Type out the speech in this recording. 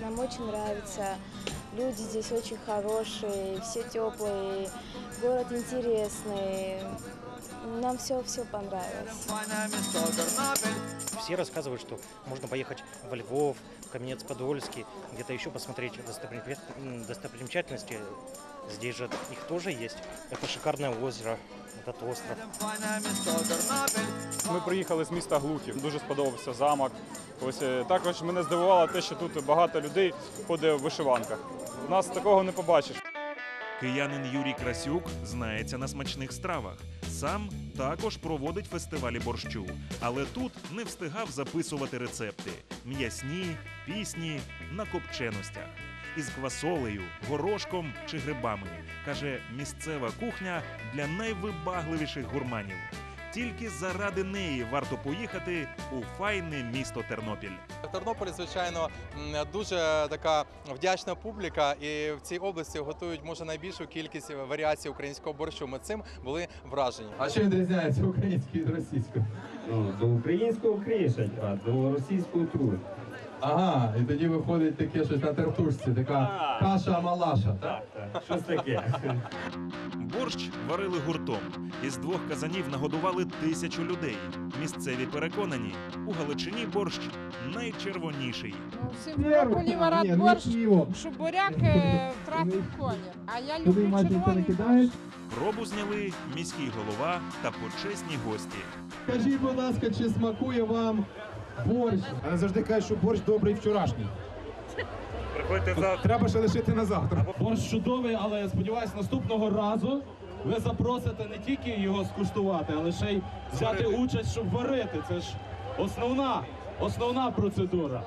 Нам очень нравится. Люди здесь очень хорошие, все теплые, город интересный. Нам все все понравилось. Все рассказывают, что можно поехать во Львов, в Каменец-Подольский, где-то еще посмотреть достопримечат- м, достопримечательности. Здесь же их тоже есть. Это шикарное озеро, этот остров. Ми приїхали з міста Глухів. Дуже сподобався замок. Ось е, також мене здивувало те, що тут багато людей ходить в вишиванках. У нас такого не побачиш. Киянин Юрій Красюк знається на смачних стравах. Сам також проводить фестивалі борщу, але тут не встигав записувати рецепти: м'ясні, пісні на копченостях. Із квасолею, горошком чи грибами. Каже, місцева кухня для найвибагливіших гурманів. Тільки заради неї варто поїхати у файне місто Тернопіль. В Тернополі, звичайно, дуже така вдячна публіка, і в цій області готують може найбільшу кількість варіацій українського борщу. Ми цим були вражені. А що відрізняється український від російського? Ну, до українського кришать, а до російського труд. Ага, і тоді виходить таке щось на тертушці, така каша малаша. Так? Так, так, щось таке. Борщ варили гуртом. Із двох казанів нагодували тисячу людей. Місцеві переконані, у Галичині борщ найчервоніший. В Симферополі варять борщ, щоб буряк е, втратив колір. А я люблю червоний борщ. Пробу зняли міський голова та почесні гості. Скажіть, будь ласка, чи смакує вам борщ? Але завжди кажуть, що борщ добрий вчорашній. Приходьте Треба ще лишити на завтра. Борщ чудовий, але я сподіваюся, наступного разу ви запросите не тільки його скуштувати, але ще й взяти участь, щоб варити. Це ж основна, основна процедура.